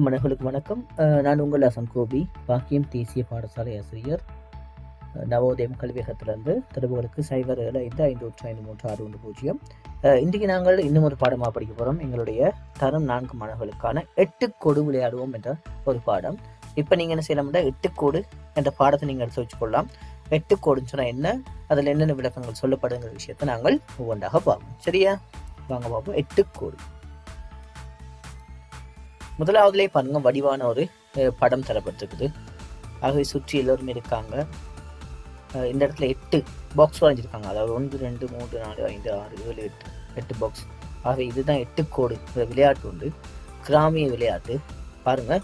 மனர்களுக்கு வணக்கம். நான் உங்கள் அசன் கோபி பாக்கியம் தேசிய பாடசாலை ஆசிரியர். நவோதயம் கல்வியகத்திலிருந்து திருபுகளுக்கு சைபர் ஏழு ஐந்து ஐந்து ஒன்று ஐந்து மூன்று ஆறு ஒன்று பூஜ்ஜியம். இன்றைக்கு நாங்கள் இன்னும் ஒரு பாடமாக படிக்க போகிறோம் எங்களுடைய தரம் நான்கு மாணவர்களுக்கான எட்டு கோடு விளையாடுவோம் என்ற ஒரு பாடம். இப்போ நீங்கள் என்ன செய்யலாம்னா எட்டு கோடு என்ற பாடத்தை நீங்கள் எடுத்து வச்சுக்கொள்ளலாம். எட்டு கோடுன்னு சொன்னால் என்ன? அதில் என்னென்ன விளக்கங்கள் சொல்லப்படுங்கிற விஷயத்தை நாங்கள் ஒவ்வொன்றாக பார்ப்போம். சரியா? வாங்க பார்ப்போம். எட்டு கோடு. முதலாவதுலேயே பாருங்க வடிவான ஒரு படம் தரப்பட்டிருக்குது. ஆகவே சுற்றி எல்லோரும் இருக்காங்க. இந்த இடத்துல எட்டு பாக்ஸ் வரைஞ்சிருக்காங்க அதாவது ஒன்று ரெண்டு மூன்று நாலு ஐந்து ஆறு ஏழு எட்டு எட்டு பாக்ஸ் ஆகவே இதுதான் எட்டு கோடு. இந்த விளையாட்டு உண்டு. கிராமிய விளையாட்டு. பாருங்கள்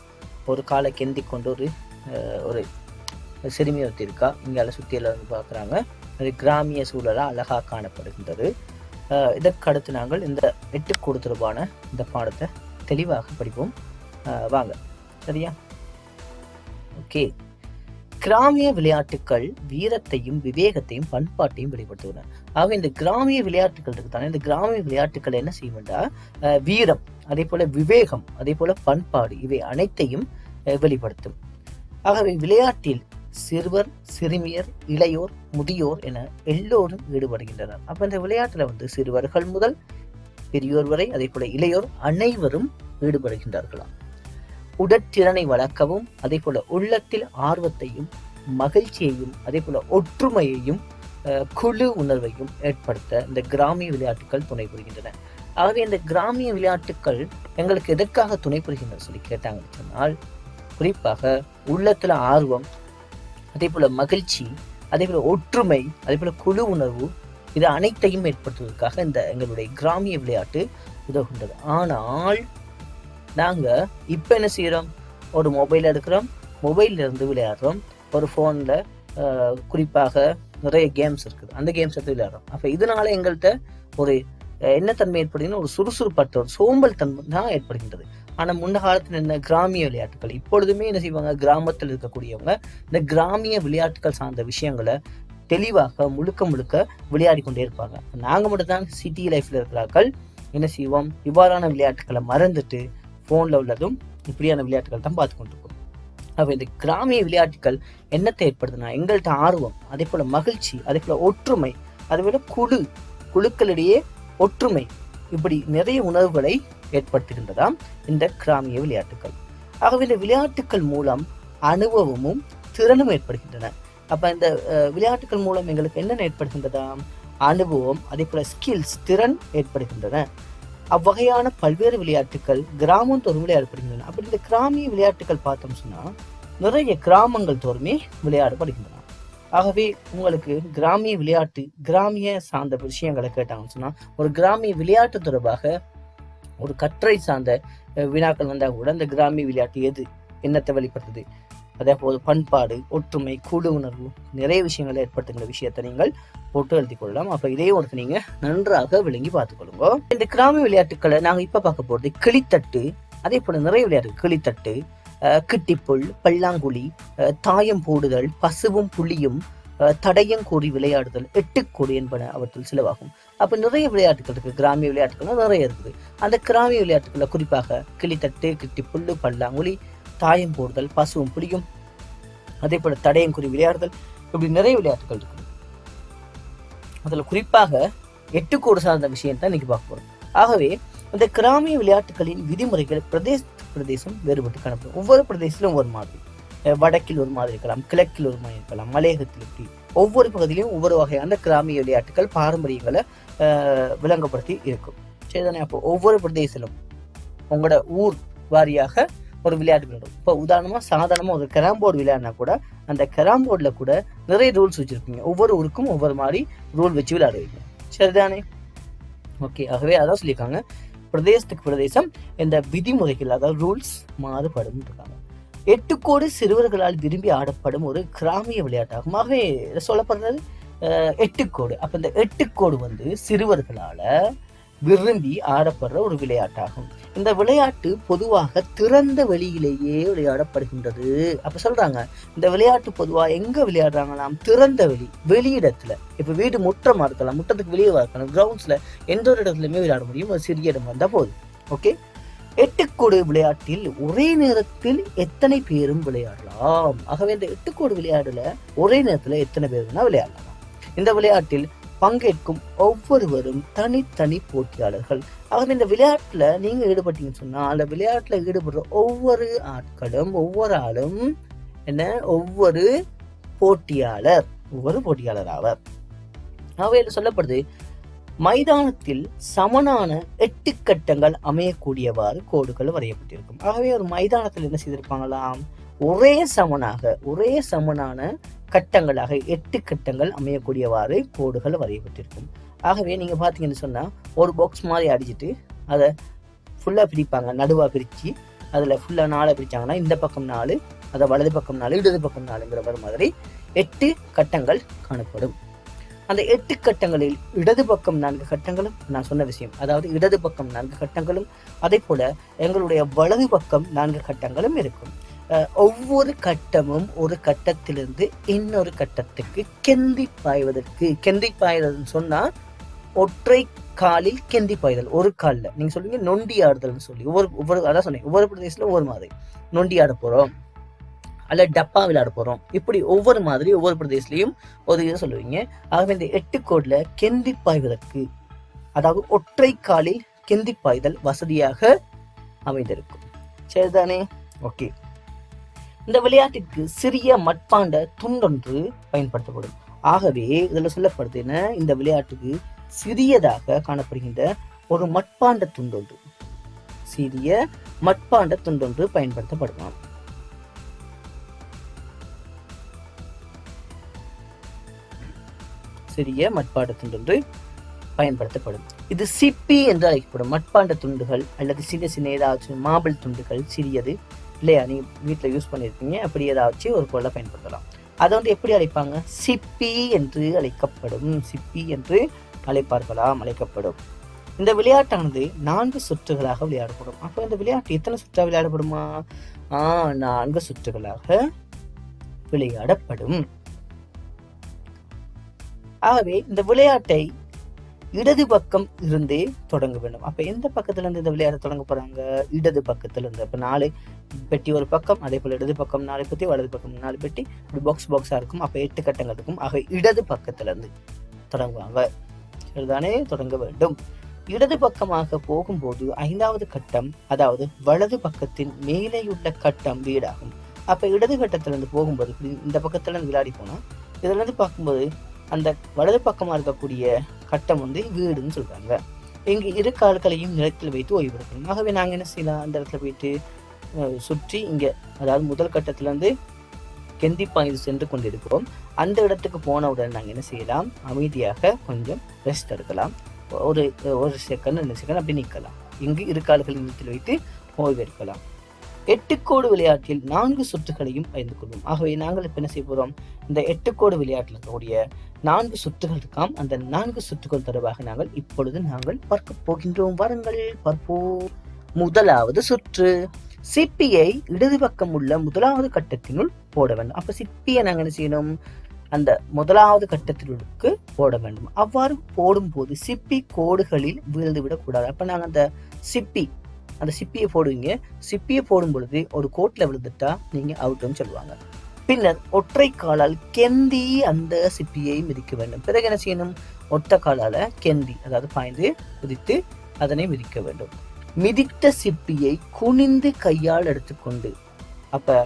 ஒரு காலை கெந்தி கொண்டு ஒரு ஒரு சிறுமி ஒருத்தி இருக்கா. இங்கே சுற்றி எல்லாரும் பார்க்குறாங்க அது கிராமிய சூழலாக அழகாக காணப்படுகின்றது. இதற்கடுத்து இதற்கு அடுத்து நாங்கள் இந்த எட்டு கோடு தொடர்பான இந்த பாடத்தை தெளிவாக படிப்போம். வாங்க. சரியா? ஓகே. கிராமிய விளையாட்டுகள் வீரத்தையும் விவேகத்தையும் பண்பாட்டையும் வெளிப்படுத்துகின்றன. ஆக இந்த கிராமிய விளையாட்டுகள் இருக்குதானே? இந்த கிராமிய விளையாட்டுகள் என்ன செய்யும்டா? வீரம் அதே போல விவேகம் அதே போல பண்பாடு இவை அனைத்தையும் அஹ் வெளிப்படுத்தும். ஆகவே விளையாட்டில் சிறுவர் சிறுமியர் இளையோர் முதியோர் என எல்லோரும் ஈடுபடுகின்றனர். அப்ப இந்த விளையாட்டுல வந்து சிறுவர்கள் முதல் பெரியோர் வரை அதே போல இளையோர் அனைவரும் ஈடுபடுகின்றார்களாம். உடற்திறனை வளர்க்கவும் அதே போல உள்ளத்தில் ஆர்வத்தையும் மகிழ்ச்சியையும் அதே போல ஒற்றுமையையும் குழு உணர்வையும் ஏற்படுத்த இந்த கிராமிய விளையாட்டுகள் துணை புரிகின்றன. ஆகவே இந்த கிராமிய விளையாட்டுகள் எங்களுக்கு எதற்காக துணை புரிகின்றன சொல்லி கேட்டாங்கன்னு சொன்னால் குறிப்பாக உள்ளத்துல ஆர்வம் அதே போல மகிழ்ச்சி அதே போல ஒற்றுமை அதே போல குழு உணர்வு இது அனைத்தையும் ஏற்படுத்துவதற்காக இந்த எங்களுடைய கிராமிய விளையாட்டு உதவுகின்றது. ஆனால் நாங்கள் இப்போ என்ன செய்கிறோம்? ஒரு மொபைல் எடுக்கிறோம் மொபைல்ல இருந்து விளையாடுறோம். ஒரு ஃபோனில் குறிப்பாக நிறைய கேம்ஸ் இருக்குது. அந்த கேம்ஸ் எடுத்து விளையாடுறோம். அப்போ இதனால எங்கள்கிட்ட ஒரு என்ன தன்மை ஏற்படுதுன்னா ஒரு சுறுசுறுப்பற்ற ஒரு சோம்பல் தன்மை தான் ஏற்படுகின்றது. ஆனால் முன்ன காலத்தில் என்ன கிராமிய விளையாட்டுகள்? இப்பொழுதுமே என்ன செய்வாங்க? கிராமத்தில் இருக்கக்கூடியவங்க இந்த கிராமிய விளையாட்டுகள் சார்ந்த விஷயங்களை தெளிவாக முழுக்க முழுக்க விளையாடி கொண்டே இருப்பாங்க. நாங்கள் மட்டும் தான் சிட்டி லைஃப்பில் இருக்கிறார்கள். என்ன செய்வோம்? இவ்வாறான விளையாட்டுகளை மறந்துட்டு ஃபோனில் உள்ளதும் இப்படியான விளையாட்டுகள் தான் பார்த்து கொண்டிருக்கோம். அப்போ இந்த கிராமிய விளையாட்டுகள் என்னத்தை ஏற்படுத்துனா எங்கள்கிட்ட ஆர்வம் அதே போல் மகிழ்ச்சி அதே போல் ஒற்றுமை அதே விட குழு குழுக்களிடையே ஒற்றுமை இப்படி நிறைய உணர்வுகளை ஏற்படுத்துகின்றதாம் இந்த கிராமிய விளையாட்டுகள். ஆகவே இந்த விளையாட்டுகள் மூலம் அனுபவமும் திறனும் ஏற்படுகின்றன. அப்போ இந்த விளையாட்டுகள் மூலம் எங்களுக்கு என்னென்ன ஏற்படுகின்றதா? அனுபவம் அதே போல் ஸ்கில்ஸ் திறன் ஏற்படுகின்றன. அவ்வகையான பல்வேறு விளையாட்டுகள் கிராமம் தோறும் விளையாடப்படுகின்றன. அப்படி இந்த கிராமிய விளையாட்டுகள் பார்த்தோம் சொன்னால் நிறைய கிராமங்கள் தோறுமே விளையாடப்படுகின்றன. ஆகவே உங்களுக்கு கிராமிய விளையாட்டு கிராமிய சார்ந்த விஷயங்களை கேட்டாங்கன்னு சொன்னால் ஒரு கிராமிய விளையாட்டு தொடர்பாக ஒரு கற்றை சார்ந்த வினாக்கள் வந்தால் கூட இந்த கிராமிய விளையாட்டு எது? என்னத்தை வெளிப்படுத்துது அதே போல் பண்பாடு ஒற்றுமை குழு உணர்வு நிறைய விஷயங்களை ஏற்படுத்துகிற விஷயத்தை நீங்கள் போட்டு எழுதி கொள்ளலாம். அப்ப இதே ஒன்று நீங்க நன்றாக விளங்கி பார்த்துக்கொள்ளுங்க இந்த கிராமிய விளையாட்டுக்களை நாங்க இப்ப பார்க்க போறது கிளித்தட்டு அதே போல நிறைய விளையாட்டு கிளித்தட்டு கிட்டிப்புல் பல்லாங்குழி தாயம் போடுதல் பசுவும் புளியும் தடையும் தடயங்கூறி விளையாடுதல் எட்டுக்கோடி என்பன அவற்றில் செலவாகும். அப்ப நிறைய விளையாட்டுகள் இருக்கு. கிராமிய விளையாட்டுகள் நிறைய இருக்குது. அந்த கிராமிய விளையாட்டுகளை குறிப்பாக கிளித்தட்டு கிட்டிப்புல்லு பல்லாங்குழி தாயம் போடுதல் பசுவும் புலியும் அதே போல குறி விளையாடுதல். இப்படி நிறைய விளையாட்டுகள் இருக்குது. அதில் குறிப்பாக எட்டு கோடு சார்ந்த விஷயம் தான் இன்னைக்கு பார்க்க போகிறோம் ஆகவே இந்த கிராமிய விளையாட்டுகளின் விதிமுறைகள் பிரதேச பிரதேசம் வேறுபட்டு காணப்படும். ஒவ்வொரு பிரதேசத்திலும் ஒவ்வொரு மாதிரி. வடக்கில் ஒரு மாதிரி இருக்கலாம் கிழக்கில் ஒரு மாதிரி இருக்கலாம் மலையகத்தில் இப்படி ஒவ்வொரு பகுதியிலும் ஒவ்வொரு வகையான கிராமிய விளையாட்டுகள் பாரம்பரியங்களை விளங்கப்படுத்தி இருக்கும். சரிதானே? அப்போ ஒவ்வொரு பிரதேசத்திலும் உங்களோட ஊர் வாரியாக ஒரு விளையாட்டு விளையாடும் இப்போ உதாரணமாக சாதாரணமாக ஒரு கேரம் போர்டு விளையாடினா கூட அந்த கேரம் போர்டில் கூட நிறைய ரூல்ஸ் வச்சுருப்பீங்க. ஒவ்வொரு ஊருக்கும் ஒவ்வொரு மாதிரி ரூல் வச்சு விளையாடுவீங்க. சரிதானே? ஓகே ஆகவே அதான் சொல்லியிருக்காங்க. பிரதேசத்துக்கு பிரதேசம் இந்த விதிமுறைகள் அதாவது ரூல்ஸ் மாறுபடும் இருக்காங்க. எட்டுக்கோடு சிறுவர்களால் விரும்பி ஆடப்படும் ஒரு கிராமிய விளையாட்டாகும். ஆகவே சொல்லப்படுறது எட்டு எட்டுக்கோடு அப்போ இந்த எட்டுக்கோடு வந்து சிறுவர்களால் விரும்பி ஆடப்படுற ஒரு விளையாட்டாகும். இந்த விளையாட்டு பொதுவாக திறந்த வெளியிலேயே விளையாடப்படுகின்றது. அப்ப சொல்றாங்க இந்த விளையாட்டு பொதுவாக எங்க விளையாடுறாங்களாம்? திறந்த வெளி வெளியிடத்துல. இப்ப வீடு முற்றமா இருக்கலாம் முற்றத்துக்கு வெளியே இருக்கலாம் கிரவுண்ட்ஸ்ல எந்த ஒரு இடத்துலயுமே விளையாட முடியும். ஒரு சிறிய இடம் வந்தா போதும். ஓகே எட்டுக்கோடு விளையாட்டில் ஒரே நேரத்தில் எத்தனை பேரும் விளையாடலாம்? ஆகவே இந்த எட்டுக்கோடு விளையாடுல ஒரே நேரத்துல எத்தனை பேர் வேணா விளையாடலாம். இந்த விளையாட்டில் பங்கேற்கும் ஒவ்வொருவரும் தனித்தனி போட்டியாளர்கள். ஆகவே இந்த விளையாட்டுல நீங்க ஈடுபட்டீங்கன்னு சொன்னால் அந்த விளையாட்டுல ஈடுபடுற ஒவ்வொரு ஆட்களும் ஒவ்வொரு ஆளும் என்ன? ஒவ்வொரு போட்டியாளர் ஒவ்வொரு போட்டியாளர் ஆவர். ஆகவே சொல்லப்படுது? மைதானத்தில் சமனான எட்டு கட்டங்கள் அமையக்கூடியவாறு கோடுகள் வரையப்பட்டிருக்கும். ஆகவே ஒரு மைதானத்தில் என்ன செய்திருப்பாங்களாம்? ஒரே சமனாக ஒரே சமனான கட்டங்களாக எட்டு கட்டங்கள் அமையக்கூடியவாறு கோடுகள் வரையப்பட்டிருக்கும். ஆகவே நீங்கள் பார்த்தீங்கன்னு சொன்னால் ஒரு பாக்ஸ் மாதிரி அடிச்சுட்டு அதை ஃபுல்லாக பிரிப்பாங்க. நடுவாக பிரித்து அதில் ஃபுல்லாக நாளை பிரித்தாங்கன்னா இந்த பக்கம் நாலு அதை வலது பக்கம் நாலு இடது பக்கம் நாலுங்கிற வர மாதிரி எட்டு கட்டங்கள் காணப்படும். அந்த எட்டு கட்டங்களில் இடது பக்கம் நான்கு கட்டங்களும் நான் சொன்ன விஷயம். அதாவது இடது பக்கம் நான்கு கட்டங்களும் அதே போல எங்களுடைய வலது பக்கம் நான்கு கட்டங்களும் இருக்கும். ஒவ்வொரு கட்டமும் ஒரு கட்டத்திலிருந்து இன்னொரு கட்டத்துக்கு கெந்தி பாய்வதற்கு கெந்தி பாய்வதுன்னு சொன்னால் ஒற்றை காலில் கெந்தி பாய்தல் ஒரு காலில். நீங்கள் சொல்லுவீங்க நொண்டி ஆடுதல்னு சொல்லி. ஒவ்வொரு ஒவ்வொரு அதான் சொன்னேன். ஒவ்வொரு பிரதேசத்தில் ஒவ்வொரு மாதிரி. நொண்டி ஆட போகிறோம் அல்ல டப்பா விளையாட போகிறோம் இப்படி ஒவ்வொரு மாதிரி ஒவ்வொரு பிரதேசலையும் ஒரு இதை சொல்லுவீங்க. ஆகவே இந்த எட்டு கோடில் கெந்தி பாய்வதற்கு அதாவது ஒற்றை காலில் கெந்தி பாய்தல் வசதியாக அமைந்திருக்கும். சரிதானே? ஓகே. இந்த விளையாட்டிற்கு சிறிய மட்பாண்ட துண்டொன்று பயன்படுத்தப்படும். ஆகவே இதில் சொல்லப்படுது என்ன? இந்த விளையாட்டுக்கு சிறியதாக காணப்படுகின்ற ஒரு மட்பாண்ட துண்டொன்று. சிறிய மட்பாண்ட துண்டொன்று பயன்படுத்தப்படலாம் சிறிய மட்பாண்ட துண்டொன்று பயன்படுத்தப்படும். இது சிப்பி என்று அழைக்கப்படும் மட்பாண்ட துண்டுகள் அல்லது சின்ன சின்ன ஏதாச்சும் மாபிள் துண்டுகள் சிறியது. இல்லையா? நீ வீட்டில் யூஸ் பண்ணியிருக்கீங்க அப்படி ஏதாச்சும் ஒரு பொருளை பயன்படுத்தலாம். அதை வந்து எப்படி அழைப்பாங்க? சிப்பி என்று அழைக்கப்படும். சிப்பி என்று அழைப்பார்களாம் அழைக்கப்படும். இந்த விளையாட்டானது நான்கு சுற்றுகளாக விளையாடப்படும். அப்போ இந்த விளையாட்டு எத்தனை சுற்றா விளையாடப்படுமா? ஆ நான்கு சுற்றுகளாக விளையாடப்படும். ஆகவே இந்த விளையாட்டை இடது பக்கம் இருந்தே தொடங்க வேண்டும். அப்போ எந்த பக்கத்துல இருந்து இந்த விளையாட தொடங்க போறாங்க? இடது பக்கத்துல இருந்து அப்போ நாலு பெட்டி ஒரு பக்கம் அதே போல் இடது பக்கம் நாலு பெட்டி வலது பக்கம் நாலு பெட்டி. இப்படி பாக்ஸ் பாக்ஸாக இருக்கும். அப்போ எட்டு கட்டங்கள் இருக்கும். ஆக இடது பக்கத்துல இருந்து தொடங்குவாங்க. சரிதானே? தொடங்க வேண்டும். இடது பக்கமாக போகும்போது ஐந்தாவது கட்டம் அதாவது வலது பக்கத்தின் மேலேயுள்ள கட்டம் வீடாகும். அப்போ இடது கட்டத்திலிருந்து போகும்போது இப்படி இந்த பக்கத்துல இருந்து விளையாடி போனால் இதுல இருந்து பார்க்கும்போது அந்த வலது பக்கமாக இருக்கக்கூடிய கட்டம் வந்து வீடுன்னு சொல்கிறாங்க இங்கே இரு கால்களையும் நிலத்தில் வைத்து ஓய்வெடுக்கணும் ஆகவே நாங்கள் என்ன செய்யலாம்? அந்த இடத்துல போயிட்டு சுற்றி இங்கே அதாவது முதல் கட்டத்திலேருந்து கெந்தி பாய்ந்து சென்று கொண்டிருக்கிறோம். அந்த இடத்துக்கு போன உடனே என்ன செய்யலாம்? அமைதியாக கொஞ்சம் ரெஸ்ட் எடுக்கலாம். ஒரு ஒரு செகண்ட் ரெண்டு செகண்ட் அப்படி நிற்கலாம் இங்கு இரு கால்களை நிலத்தில் வைத்து ஓய்வெடுக்கலாம் எட்டுக்கோடு விளையாட்டில் நான்கு சுற்றுகளையும் பயந்து கொள்வோம். ஆகவே நாங்கள் இப்போ என்ன செய்ய போகிறோம் இந்த எட்டுக்கோடு விளையாட்டில் இருக்கக்கூடிய நான்கு சுற்றுகள் இருக்காம் அந்த நான்கு சுற்றுகள் தொடர்பாக நாங்கள் இப்பொழுது நாங்கள் பார்க்க போகின்றோம். வாருங்கள் பார்ப்போம். முதலாவது சுற்று. சிப்பியை இடது பக்கம் உள்ள முதலாவது கட்டத்தினுள் போட வேண்டும். அப்போ சிப்பியை நாங்கள் என்ன செய்யணும்? அந்த முதலாவது கட்டத்திற்கு போட வேண்டும். அவ்வாறு போடும்போது சிப்பி கோடுகளில் விழுந்து விடக்கூடாது அப்போ நாங்கள் அந்த சிப்பி அந்த சிப்பியை போடுவீங்க. சிப்பியை போடும் பொழுது ஒரு கோட்டில் விழுந்துட்டா நீங்கள் அவுட்டுன்னு சொல்லுவாங்க. பின்னர் ஒற்றை காலால் கெந்தி அந்த சிப்பியை மிதிக்க வேண்டும். பிறகு என்ன செய்யணும்? ஒற்றை காலால் கெந்தி அதாவது பாய்ந்து குதித்து அதனை மிதிக்க வேண்டும். மிதித்த சிப்பியை குனிந்து கையால் எடுத்துக்கொண்டு அப்போ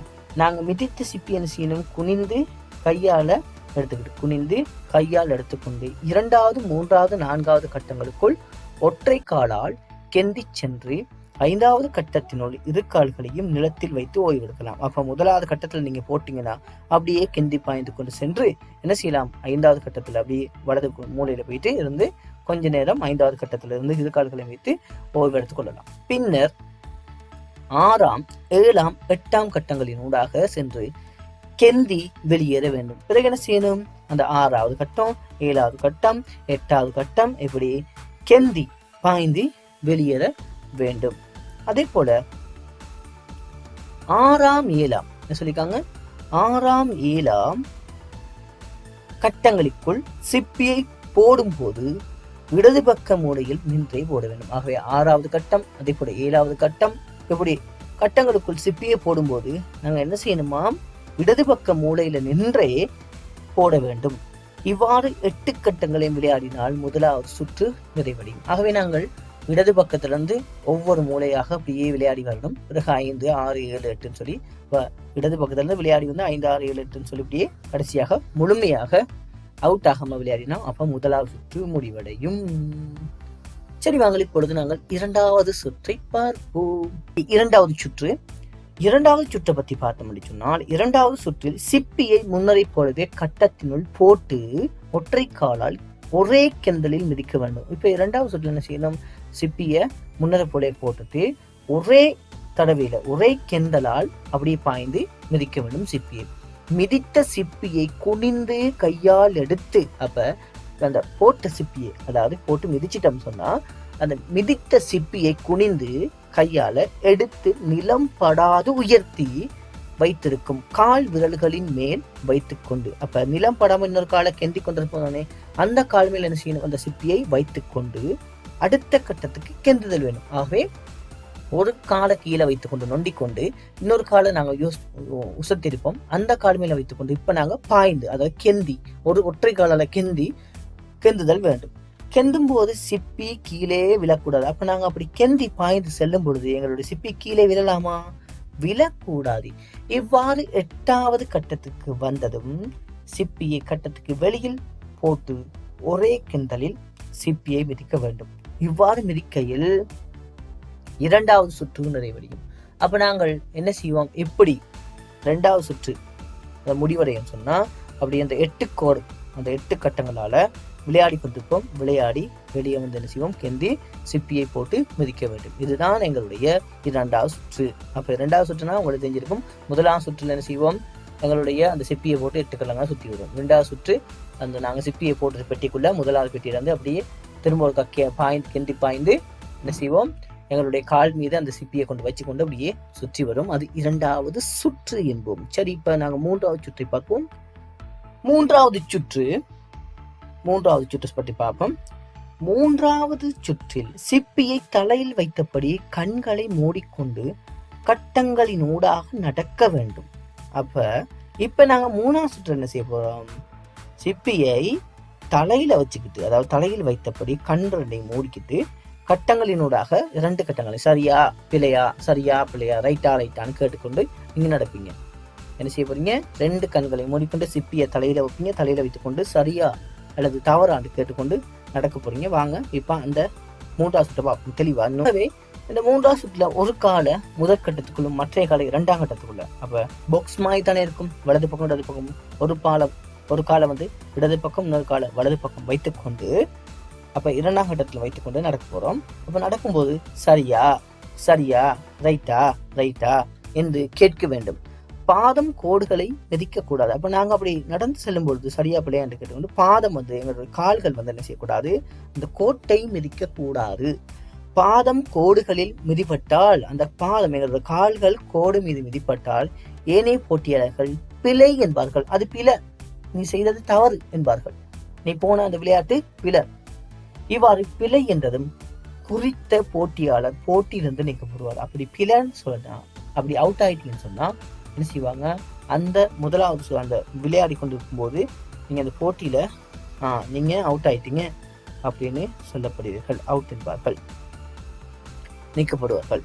நாங்கள் மிதித்த சிப்பி என்ன செய்யணும்? குனிந்து கையால் எடுத்துக்கிட்டு குனிந்து கையால் எடுத்துக்கொண்டு இரண்டாவது மூன்றாவது நான்காவது கட்டங்களுக்குள் ஒற்றை காலால் கெந்தி சென்று ஐந்தாவது கட்டத்தினுள் இரு கால்களையும் நிலத்தில் வைத்து ஓய்வெடுக்கலாம். அப்ப முதலாவது கட்டத்தில் நீங்க போட்டீங்கன்னா அப்படியே கெந்தி பாய்ந்து கொண்டு சென்று என்ன செய்யலாம்? ஐந்தாவது கட்டத்தில் அப்படியே வலது கு- மூலையில போயிட்டு இருந்து கொஞ்ச நேரம் ஐந்தாவது கட்டத்தில் இருந்து இரு கால்களையும் வைத்து ஓய்வெடுத்துக் கொள்ளலாம். பின்னர் ஆறாம் ஏழாம் எட்டாம் கட்டங்களின் ஊடாக சென்று கெந்தி வெளியேற வேண்டும். பிறகு என்ன செய்யணும்? அந்த ஆறாவது கட்டம் ஏழாவது கட்டம் எட்டாவது கட்டம் இப்படி கெந்தி பாய்ந்து வெளியேற வேண்டும். அதே போல ஆறாம் ஏழாம் என்ன சொல்லிருக்காங்க ஆறாம் ஏழாம் கட்டங்களுக்குள் சிப்பியை போடும்போது இடது பக்க மூலையில் நின்றே போட வேண்டும். ஆகவே ஆறாவது கட்டம் அதே போல ஏழாவது கட்டம் இப்படி கட்டங்களுக்குள் சிப்பியை போடும்போது நாங்க என்ன செய்யணுமாம் இடது பக்க மூலையில நின்றே போட வேண்டும். இவ்வாறு எட்டு கட்டங்களையும் விளையாடினால் முதலாவது சுற்று நிறைவடையும். ஆகவே நாங்கள் இடது பக்கத்திலிருந்து ஒவ்வொரு மூலையாக அப்படியே விளையாடி வரணும். பிறகு ஐந்து ஆறு ஏழு எட்டுன்னு சொல்லி இடது பக்கத்திலிருந்து விளையாடி வந்து ஐந்து ஆறு ஏழு எட்டுன்னு சொல்லி இப்படியே கடைசியாக முழுமையாக அவுட் ஆகாம விளையாடினா அப்ப முதலாவது சுற்று முடிவடையும். சரி வாங்கள் இப்பொழுது நாங்கள் இரண்டாவது சுற்றை பார்ப்போம். இரண்டாவது சுற்று. இரண்டாவது சுற்றை பத்தி பார்த்தோம் சொன்னால் இரண்டாவது சுற்றில் சிப்பியை முன்னரை போலவே கட்டத்தினுள் போட்டு ஒற்றை காலால் ஒரே கெந்தலில் மிதிக்க வேண்டும். இப்ப இரண்டாவது சுற்றில் என்ன செய்யணும்? சிப்பியை முன்னரை போலே போட்டுட்டு ஒரே தடவையில் ஒரே கெந்தலால் அப்படியே பாய்ந்து மிதிக்க வேண்டும் சிப்பியை. மிதித்த சிப்பியை குனிந்து கையால் எடுத்து அப்போ அந்த போட்ட சிப்பியை அதாவது போட்டு மிதிச்சிட்டோம் சொன்னால் அந்த மிதித்த சிப்பியை குனிந்து கையால் எடுத்து நிலம் படாது உயர்த்தி வைத்திருக்கும் கால் விரல்களின் மேல் வைத்துக்கொண்டு அப்ப நிலம் படாமல் இன்னொரு காலை கெந்தி கொண்டிருப்போனே அந்த கால் மேல் என்ன செய்யணும்? அந்த சிப்பியை வைத்துக்கொண்டு அடுத்த கட்டத்துக்கு கெந்துதல் வேணும். ஆகவே ஒரு காலை கீழே வைத்துக்கொண்டு நொண்டிக்கொண்டு இன்னொரு காலை நாங்கள் யூஸ் உசத்திருப்போம். அந்த கால் மேலே வைத்துக்கொண்டு இப்போ நாங்கள் பாய்ந்து அதாவது கெந்தி ஒரு ஒற்றை காலால் கெந்தி கெந்துதல் வேண்டும். கெந்தும் போது சிப்பி கீழே விழக்கூடாது. அப்போ நாங்கள் அப்படி கெந்தி பாய்ந்து செல்லும் பொழுது எங்களுடைய சிப்பி கீழே விழலாமா? விழக்கூடாது. இவ்வாறு எட்டாவது கட்டத்துக்கு வந்ததும் சிப்பியை கட்டத்துக்கு வெளியில் போட்டு ஒரே கிண்டலில் சிப்பியை மிதிக்க வேண்டும். இவ்வாறு மிதிக்கையில் இரண்டாவது சுற்று நிறைவடையும். அப்போ நாங்கள் என்ன செய்வோம்? எப்படி ரெண்டாவது சுற்று அந்த முடிவடையும் சொன்னால் அப்படி அந்த எட்டு கோடு அந்த எட்டு கட்டங்களால் விளையாடி கொண்டிருப்போம். விளையாடி வெளியே வந்து என்ன செய்வோம்? கெந்தி சிப்பியை போட்டு மிதிக்க வேண்டும். இதுதான் எங்களுடைய இரண்டாவது சுற்று. அப்போ இரண்டாவது சுற்றுனா உங்களுக்கு தெரிஞ்சிருக்கும். முதலாம் சுற்றில் என்ன செய்வோம்? எங்களுடைய அந்த சிப்பியை போட்டு எட்டு கல்லங்க சுற்றி விடுவோம். ரெண்டாவது சுற்று அந்த நாங்கள் சிப்பியை போட்டு பெட்டிக்குள்ளே முதலாவது பெட்டியிலிருந்து அப்படியே திரும்ப ஒரு கக்கிய பாய்ந்து கிண்டி பாய்ந்து என்ன செய்வோம்? எங்களுடைய கால் மீது அந்த சிப்பியை கொண்டு வச்சு கொண்டு அப்படியே சுற்றி வரும். அது இரண்டாவது சுற்று என்போம். சரி இப்போ நாங்கள் மூன்றாவது சுற்றை பார்ப்போம். மூன்றாவது சுற்று. மூன்றாவது சுற்று பற்றி பார்ப்போம். மூன்றாவது சுற்றில் சிப்பியை தலையில் வைத்தபடி கண்களை மூடிக்கொண்டு கட்டங்களின் ஊடாக நடக்க வேண்டும். அப்ப இப்ப நாங்க மூணாவது சுற்று என்ன செய்ய போறோம்? சிப்பியை தலையில் வச்சுக்கிட்டு அதாவது தலையில் வைத்தபடி கண் மூடிக்கிட்டு கட்டங்களினூடாக இரண்டு கட்டங்களை சரியா பிழையா சரியா பிழையா ரைட்டா ரைட்டான்னு கேட்டுக்கொண்டு இங்கே நடப்பீங்க. என்ன செய்ய போறீங்க? ரெண்டு கண்களை மூடிக்கொண்டு சிப்பியை தலையில் வைப்பீங்க. தலையில் வைத்துக்கொண்டு சரியா அல்லது தவறாண்டு கேட்டுக்கொண்டு நடக்க போறீங்க. வாங்க இப்போ அந்த மூன்றாவது சுற்றை பார்ப்போம். தெளிவாக எனவே இந்த மூன்றாவது சுற்றில் ஒரு காலை முதற் கட்டத்துக்குள்ளும் மற்ற காலை இரண்டாம் கட்டத்துக்குள்ள. அப்போ பாக்ஸ் மாதிரி தானே இருக்கும். வலது பக்கம் இடது பக்கம் ஒரு பாலம். ஒரு காலை வந்து இடது பக்கம் இன்னொரு காலை வலது பக்கம் வைத்துக்கொண்டு அப்போ இரண்டாம் கட்டத்தில் வைத்துக்கொண்டு நடக்க போகிறோம் அப்போ நடக்கும்போது சரியா சரியா ரைட்டா ரைட்டா என்று கேட்க வேண்டும். பாதம் கோடுகளை மிதிக்கக்கூடாது. அப்போ நாங்கள் அப்படி நடந்து செல்லும் பொழுது சரியா பிள்ளையா என்று கேட்டுக்கொண்டு பாதம் வந்து எங்களுடைய கால்கள் வந்து என்ன செய்யக்கூடாது? இந்த கோட்டை மிதிக்கக்கூடாது. பாதம் கோடுகளில் மிதிப்பட்டால் அந்த பாதம் எங்களுடைய கால்கள் கோடு மீது மிதிப்பட்டால் ஏனைய போட்டியாளர்கள் பிழை என்பார்கள். அது பிழை. நீ செய்தது தவறு என்பார்கள். நீ போன அந்த விளையாட்டு பில இவ்வாறு பிழை என்றதும் குறித்த போட்டியாளர் போட்டியிலிருந்து நீக்கப்படுவார் அப்படி பிழைன்னு சொன்னா அப்படி அவுட் ஆயிட்டீங்கன்னு சொன்னா என்ன செய்வாங்க? அந்த முதலாவது அந்த விளையாடி கொண்டிருக்கும் போது நீங்க அந்த போட்டியில நீங்க அவுட் ஆயிட்டீங்க அப்படின்னு சொல்லப்படுவீர்கள். அவுட் என்பார்கள். நீக்கப்படுவார்கள்.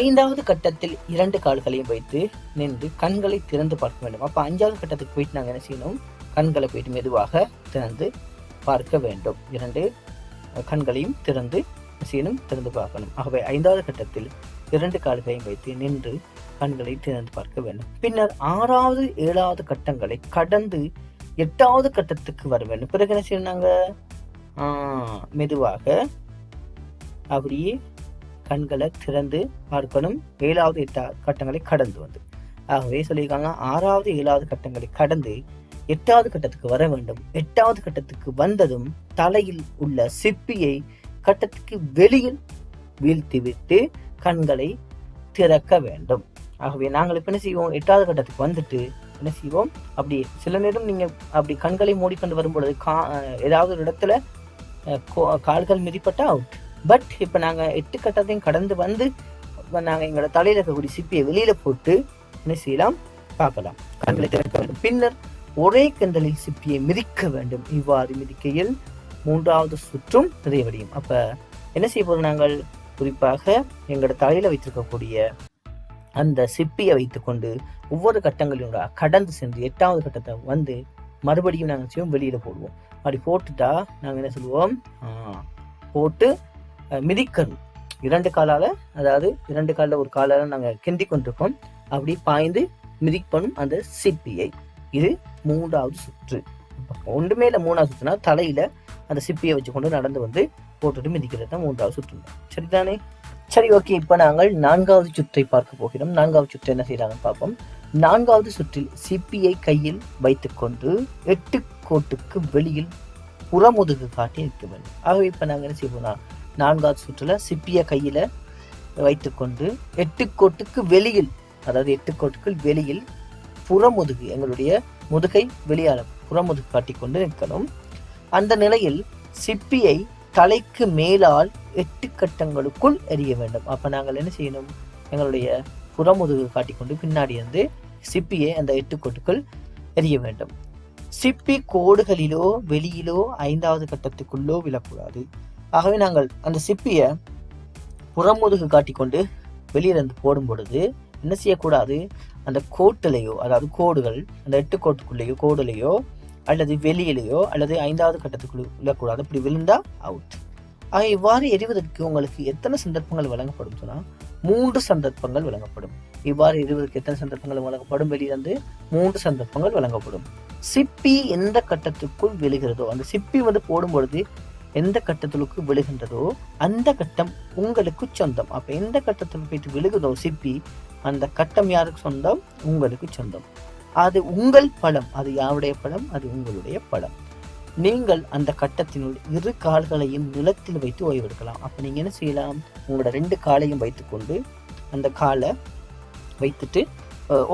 ஐந்தாவது கட்டத்தில் இரண்டு கால்களையும் வைத்து நின்று கண்களை திறந்து பார்க்க வேண்டும். அப்போ அஞ்சாவது கட்டத்துக்கு போயிட்டு நாங்கள் என்ன செய்யணும்? கண்களை போயிட்டு மெதுவாக திறந்து பார்க்க வேண்டும். இரண்டு கண்களையும் திறந்து செய்யணும்? திறந்து பார்க்கணும். ஆகவே ஐந்தாவது கட்டத்தில் இரண்டு கால்களையும் வைத்து நின்று கண்களை திறந்து பார்க்க வேண்டும். பின்னர் ஆறாவது ஏழாவது கட்டங்களை கடந்து எட்டாவது கட்டத்துக்கு வர வேண்டும். பிறகு என்ன செய்யணும் நாங்கள் மெதுவாக அப்படியே கண்களை திறந்து பார்க்கணும். ஏழாவது எட்டாவது கட்டங்களை கடந்து வந்து. ஆகவே சொல்லியிருக்காங்க ஆறாவது ஏழாவது கட்டங்களை கடந்து எட்டாவது கட்டத்துக்கு வர வேண்டும். எட்டாவது கட்டத்துக்கு வந்ததும் தலையில் உள்ள சிப்பியை கட்டத்துக்கு வெளியில் வீழ்த்திவிட்டு கண்களை திறக்க வேண்டும். ஆகவே நாங்கள் இப்போ என்ன செய்வோம்? எட்டாவது கட்டத்துக்கு வந்துட்டு என்ன செய்வோம்? அப்படி சில நேரம் நீங்கள் அப்படி கண்களை மூடிக்கொண்டு வரும்பொழுது கா ஏதாவது ஒரு இடத்துல கோ- கால்கள் மிதிப்பட்டால் அவுட். பட் இப்போ நாங்கள் எட்டு கட்டத்தையும் கடந்து வந்து நாங்கள் எங்களோட தலையில் இருக்கக்கூடிய சிப்பியை வெளியில் போட்டு என்ன செய்யலாம்? பார்க்கலாம். கண்களை திறக்க வேண்டும். பின்னர் ஒரே கந்தலில் சிப்பியை மிதிக்க வேண்டும். இவ்வாறு மிதிக்கையில் மூன்றாவது சுற்றும் நிறைவடையும். அப்போ என்ன செய்ய போறோம் நாங்கள்? குறிப்பாக எங்களோட தலையில் வைத்திருக்கக்கூடிய அந்த சிப்பியை வைத்துக்கொண்டு ஒவ்வொரு கட்டங்களினோட கடந்து சென்று எட்டாவது கட்டத்தை வந்து மறுபடியும் நாங்கள் செய்வோம் வெளியில் போடுவோம். அப்படி போட்டுட்டா நாங்கள் என்ன சொல்லுவோம்? போட்டு மிதிக்கணும் இரண்டு காலால் அதாவது இரண்டு காலில் ஒரு காலால் நாங்கள் கிண்டி கொண்டிருக்கோம். அப்படி பாய்ந்து மிதிப்பணும் அந்த சிப்பியை. இது மூன்றாவது சுற்று. ஒன்றுமே இல்லை மூணாவது சுற்றுனா தலையில் அந்த சிப்பியை வச்சு கொண்டு நடந்து வந்து போட்டுட்டு மிதிக்கிறது தான் மூன்றாவது சுற்று. சரிதானே? சரி ஓகே. இப்போ நாங்கள் நான்காவது சுற்றை பார்க்க போகிறோம். நான்காவது சுற்று என்ன செய்கிறாங்கன்னு பார்ப்போம். நான்காவது சுற்றில் சிப்பியை கையில் வைத்துக்கொண்டு எட்டு கோட்டுக்கு வெளியில் புறமுதுகு காட்டி நிற்க வேண்டும். ஆகவே இப்போ நாங்கள் என்ன செய்வோம்னா நான்காவது சுற்றில் சிப்பியை கையில் வைத்துக்கொண்டு எட்டு கோட்டுக்கு வெளியில் அதாவது எட்டு கோட்டுக்கு வெளியில் புறமுதுகு எங்களுடைய முதுகை வெளியால புறமுதுகு காட்டிக்கொண்டு நிற்கணும். அந்த நிலையில் சிப்பியை தலைக்கு மேலால் எட்டு கட்டங்களுக்குள் எறிய வேண்டும். அப்போ நாங்கள் என்ன செய்யணும்? எங்களுடைய புறமுதுகு காட்டிக்கொண்டு பின்னாடி இருந்து சிப்பியை அந்த எட்டு கோட்டுக்குள் எறிய வேண்டும். சிப்பி கோடுகளிலோ வெளியிலோ ஐந்தாவது கட்டத்துக்குள்ளோ விழக்கூடாது. ஆகவே நாங்கள் அந்த சிப்பியை புறமுதுகு காட்டிக்கொண்டு வெளியிலிருந்து போடும் பொழுது என்ன செய்யக்கூடாது? அந்த கோட்டிலேயோ அதாவது கோடுகள் அந்த எட்டு கோட்டுக்குள்ளேயோ கோடுலையோ அல்லது வெளியிலேயோ அல்லது ஐந்தாவது கட்டத்துக்குள்ள விழக்கூடாது அப்படி விழுந்தா அவுட் ஆக இவ்வாறு எறிவதற்கு உங்களுக்கு எத்தனை சந்தர்ப்பங்கள் வழங்கப்படும் சொன்னால் மூன்று சந்தர்ப்பங்கள் வழங்கப்படும். இவ்வாறு எறிவதற்கு எத்தனை சந்தர்ப்பங்கள் வழங்கப்படும்? வெளியிலிருந்து மூன்று சந்தர்ப்பங்கள் வழங்கப்படும். சிப்பி எந்த கட்டத்துக்குள் விழுகிறதோ அந்த சிப்பி வந்து போடும் பொழுது எந்த கட்டத்திற்கு விழுகின்றதோ அந்த கட்டம் உங்களுக்கு சொந்தம். அப்போ எந்த கட்டத்தில் போயிட்டு விழுகுதோ சிப்பி அந்த கட்டம் யாருக்கு சொந்தம்? உங்களுக்கு சொந்தம். அது உங்கள் பழம் அது யாருடைய பழம் அது உங்களுடைய பழம் நீங்கள் அந்த கட்டத்தினுள் இரு கால்களையும் நிலத்தில் வைத்து ஓய்வெடுக்கலாம். அப்போ நீங்கள் என்ன செய்யலாம்? உங்களோட ரெண்டு காலையும் வைத்துக்கொண்டு அந்த காலை வைத்துட்டு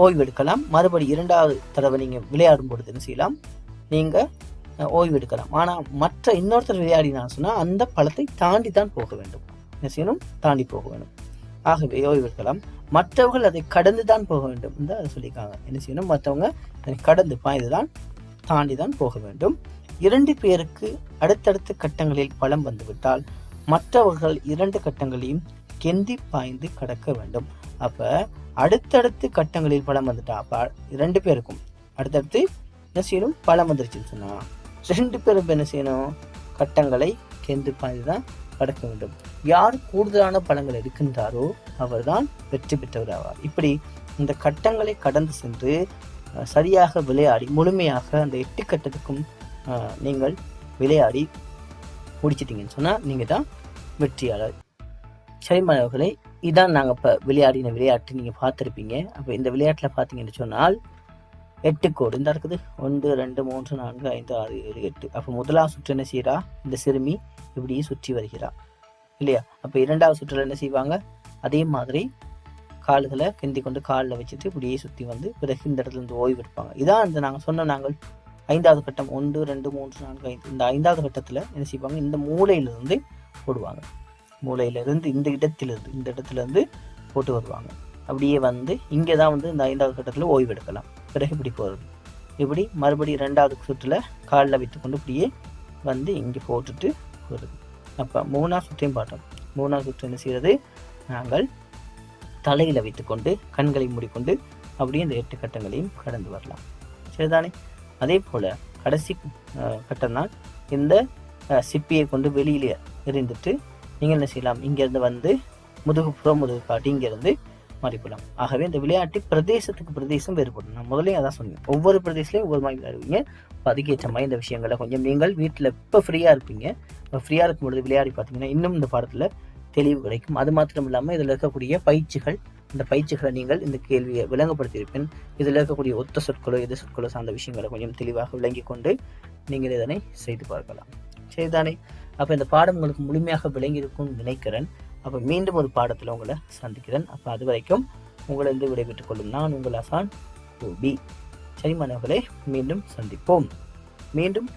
ஓய்வெடுக்கலாம். மறுபடி இரண்டாவது தடவை நீங்கள் விளையாடும் பொழுது என்ன செய்யலாம்? நீங்கள் ஓய்வு எடுக்கலாம் ஆனால் மற்ற இன்னொருத்தர் விளையாடினா சொன்னால் அந்த பழத்தை தாண்டி தான் போக வேண்டும். என்ன செய்யணும்? தாண்டி போக வேண்டும். ஆகவே ஓய்வெடுக்கலாம். மற்றவர்கள் அதை கடந்து தான் போக வேண்டும் என்று அதை சொல்லியிருக்காங்க. என்ன செய்யணும்? மற்றவங்க அதை கடந்து பாய்ந்து தான் தாண்டி தான் போக வேண்டும். இரண்டு பேருக்கு அடுத்தடுத்த கட்டங்களில் பலம் வந்துவிட்டால் மற்றவர்கள் இரண்டு கட்டங்களையும் கெந்தி பாய்ந்து கடக்க வேண்டும். அப்போ அடுத்தடுத்து கட்டங்களில் பலம் வந்துட்டா அப்போ இரண்டு பேருக்கும் அடுத்தடுத்து என்ன செய்யணும்? பலம் வந்துருச்சுன்னு சொன்னால் ரெண்டு பேரும் என்ன செய்யணும்? கட்டங்களை கெந்து பாய்ந்து தான் கடக்க வேண்டும். யார் கூடுதலான பலங்கள் எடுக்கின்றாரோ அவர்தான் வெற்றி பெற்றவர் ஆவார் இப்படி இந்த கட்டங்களை கடந்து சென்று சரியாக விளையாடி முழுமையாக அந்த எட்டு கட்டத்துக்கும் நீங்கள் விளையாடி முடிச்சிட்டிங்கன்னு சொன்னால் நீங்கள் தான் வெற்றியாளர். சரி மாணவர்களே இதான் நாங்கள் இப்போ விளையாடின விளையாட்டு நீங்கள் பார்த்துருப்பீங்க. அப்போ இந்த விளையாட்டில் பார்த்தீங்கன்னு சொன்னால் எட்டு கோடு. இந்த இருக்குது. ஒன்று ரெண்டு மூன்று நான்கு ஐந்து ஆறு ஏழு எட்டு. அப்போ முதலாவது சுற்று என்ன செய்கிறா இந்த சிறுமி இப்படியே சுற்றி வருகிறா. இல்லையா? அப்போ இரண்டாவது சுற்றில் என்ன செய்வாங்க? அதே மாதிரி கால்களை கிந்தி கொண்டு காலில் வச்சுட்டு இப்படியே சுற்றி வந்து பிறகு இந்த இடத்துல இருந்து ஓய்வு எடுப்பாங்க. இதான் இந்த நாங்கள் சொன்ன நாங்கள் ஐந்தாவது கட்டம். ஒன்று ரெண்டு மூன்று நான்கு ஐந்து. இந்த ஐந்தாவது கட்டத்தில் என்ன செய்வாங்க? இந்த மூளையிலிருந்து போடுவாங்க மூளையிலிருந்து இந்த இடத்திலிருந்து இந்த இடத்துலேருந்து போட்டு வருவாங்க. அப்படியே வந்து இங்கே தான் வந்து இந்த ஐந்தாவது கட்டத்தில் ஓய்வு எடுக்கலாம். பிறகு இப்படி போகிறது இப்படி மறுபடியும் ரெண்டாவது சுற்றில் காலில் வைத்துக்கொண்டு இப்படியே வந்து இங்கே போட்டுட்டு வருது. அப்போ மூணாவது சுற்றையும் பார்த்தோம். மூணாவது சுற்று என்ன செய்கிறது? நாங்கள் தலையில் வைத்துக்கொண்டு கண்களை மூடிக்கொண்டு அப்படியே இந்த எட்டு கட்டங்களையும் கடந்து வரலாம். சரிதானே? அதே போல் கடைசி அஹ், கட்டம் தான் இந்த சிப்பியை கொண்டு வெளியிலே எறிந்துட்டு நீங்கள் என்ன செய்யலாம்? இங்கேருந்து வந்து முதுகு புற முதுகு காட்டி இங்கேருந்து மாறிப்படலாம் ஆகவே இந்த விளையாட்டு பிரதேசத்துக்கு பிரதேசம் வேறுபடும். நான் முதலே அதான் சொன்னேன். ஒவ்வொரு பிரதேசத்துலையும் ஒவ்வொரு மாதிரி விளையாடுவீங்க அப்ப அதுக்கேற்ற மாதிரி இந்த விஷயங்களை கொஞ்சம் நீங்கள் வீட்டில் இப்போ ஃப்ரீயாக இருப்பீங்க. இப்போ ஃப்ரீயாக இருக்கும் பொழுது விளையாடி பார்த்தீங்கன்னா இன்னும் இந்த பாடத்தில் தெளிவு கிடைக்கும். அது மாத்திரம் இல்லாமல் இதில் இருக்கக்கூடிய பயிற்சிகள் இந்த பயிற்சிகளை நீங்கள் இந்த கேள்வியை விளங்கப்படுத்தியிருப்பேன். இதில் இருக்கக்கூடிய ஒத்த சொற்களோ எது சொற்களோ சார்ந்த விஷயங்களை கொஞ்சம் தெளிவாக விளங்கி கொண்டு நீங்கள் இதனை செய்து பார்க்கலாம். சரிதானே? அப்போ இந்த பாடம் உங்களுக்கு முழுமையாக விளங்கியிருக்கும் நினைக்கிறேன். அப்போ மீண்டும் ஒரு பாடத்தில் உங்களை சந்திக்கிறேன். அப்போ அது வரைக்கும் உங்களிருந்து விடைபெற்றுக் கொள்ளும் நான் உங்கள் அசான் ரூபி சரி மாணவர்களே மீண்டும் சந்திப்போம். மீண்டும்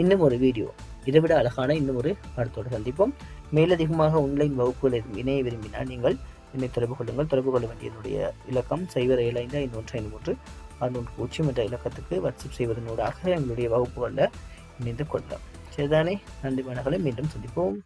இன்னும் ஒரு வீடியோ. இதை விட அழகான இன்னும் ஒரு படத்தோடு சந்திப்போம். மேலதிகமாக ஆன்லைன் வகுப்புகள் எதுவும் இணைய விரும்பினால் நீங்கள் என்னை தொடர்பு கொள்ளுங்கள். தொடர்பு கொள்ள வேண்டியதனுடைய இலக்கம் சைபர் ஏழு ஐந்து ஐந்து ஒன்று ஐந்து மூன்று அறுநூறு பூஜ்ஜியம் என்ற இலக்கத்துக்கு வாட்ஸ்அப் செய்வதனூடாக எங்களுடைய வகுப்புகளில் இணைந்து கொள்ளலாம். சரிதானே? நன்றி மாணவர்களை மீண்டும் சந்திப்போம்.